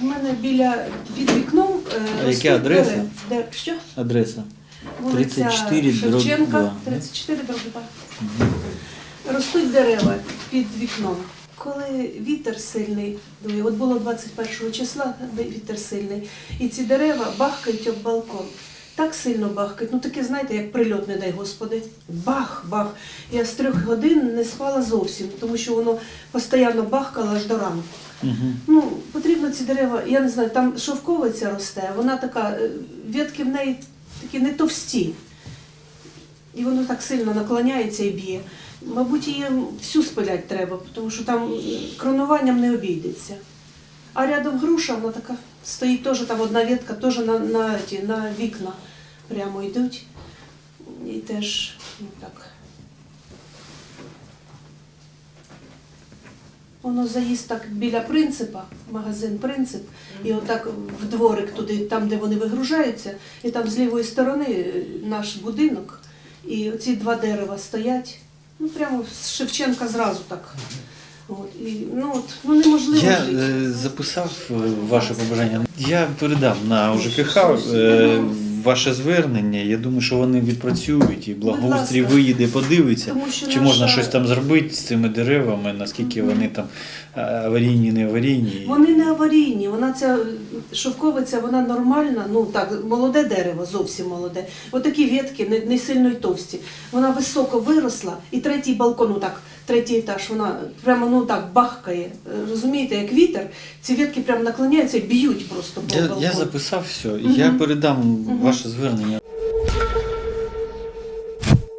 В мене біля під вікном е, А ростуть адреса? Де, що? Адреса. Вулиця 34 Шевченка, 34 дроби. 2. Ростуть дерева під вікном. Коли вітер сильний от було 21 числа вітер сильний, і ці дерева бахкають об балкон. Так сильно бахкають, ну таке, знаєте, як прильот, не дай Господи. Бах, бах. Я з трьох годин не спала зовсім, тому що воно постійно бахкало аж до ранку. Угу. Ну, потрібно ці дерева, я не знаю, там шовковиця росте, вона така, е, ветки в неї такі не товсті. І воно так сильно наклоняється і б'є. Мабуть, її всю спилять треба, тому що там кронуванням не обійдеться. А рядом груша, вона така стоїть теж, там одна ветка теж на, на, ті, на вікна прямо йдуть. І теж ну, так. Воно заїзд так біля принципа, магазин принцип, і отак в дворик туди, там, де вони вигружаються, і там з лівої сторони е, наш будинок, і ці два дерева стоять. Ну прямо з Шевченка зразу так. От, і, ну, от, ну неможливо Я жити. е, записав е, ваше побажання. Я передам на ОЖКХ е, ваше звернення. Я думаю, що вони відпрацюють і благоустрій виїде, подивиться, чи можна щось там зробити з цими деревами, наскільки вони там е, аварійні, не аварійні. Вони не аварійні, вона ця е, шовковиця, вона нормальна, ну так, молоде дерево, зовсім молоде. Отакі ветки, не, не сильно й товсті. Вона високо виросла, і третій балкон, ну так, третій етаж, вона прямо ну так бахкає. Е, Розумієте, як вітер, ці ветки прямо наклоняються і б'ють просто по Я, балкону. я записав все, Мгм. я передам Мгм. Ваше звернення.